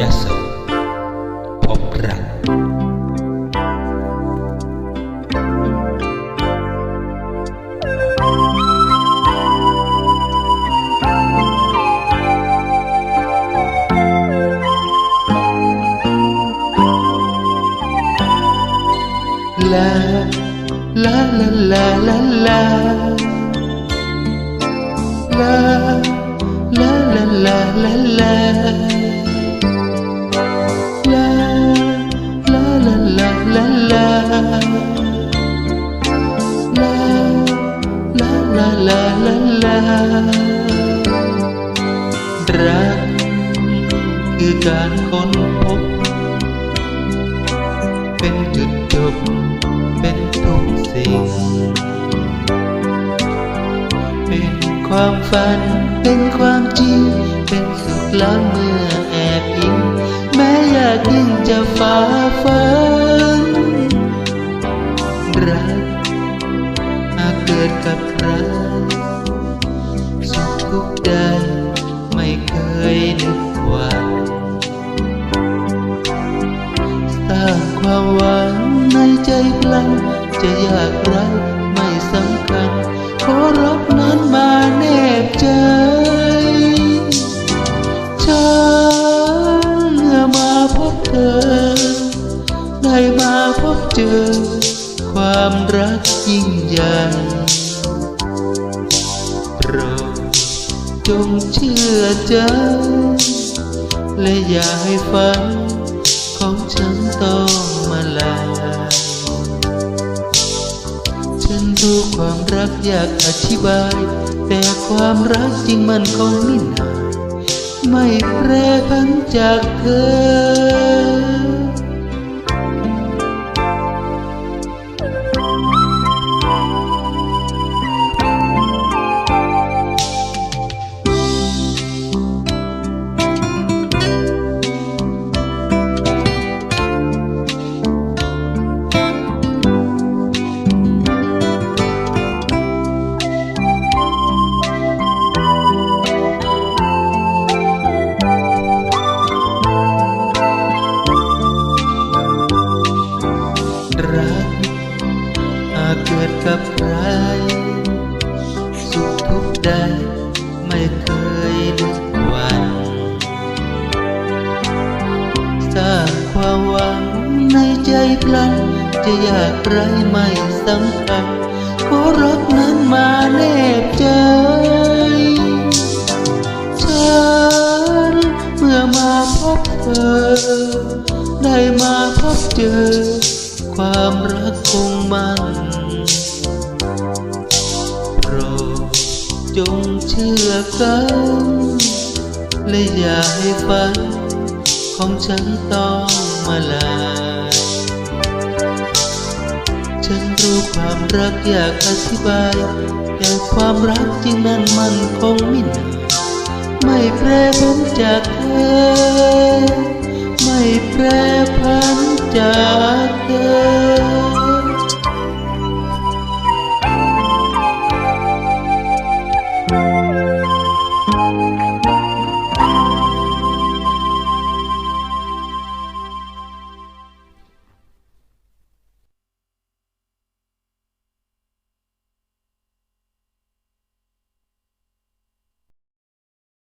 ยะโสพบรักลาลาลา la la la la la la la รักคือการค้นพบ เป็นจุดจบ เป็นทุกสิ่ง เป็นความฝัน เป็นความจริง เป็นสุขล้ำเมื่อแอบอิง แม้อยากยิ่งจะฝ่าฟ้น ในใจพลันจะยากไรไม่สำคัญ ขอรับนั้นมาแนบใจฉันมาพบเธอ ได้มาพบเจอ ความรักยิ่งใหญ่โปรดจงเชื่อใจและอย่าให้ฝันของฉันต้อ ยากอธิบาย แต่ความรักจริงมันคงไม่นานไม่แปรพันจากเธอ รักหากเกิดกับใคร สุขทุกข์ใดไม่เคยนึกวันสร้างความหวังในใจพลันจะอยากไรไม่สำคัญขอรักนั้นมาแนบใจฉันเมื่อมาพบเธอ ได้มาพบเจอ ความรักคงมันโปรดจงเชื่อกัน และอย่าให้ฝัน ของฉันต้องมาลาย ฉันรู้ความรักอยากอธิบาย แต่ความรักจริงนั้นมันคงไม่นานไม่แปรผันจากเธอ ไม่แปรผันจาก the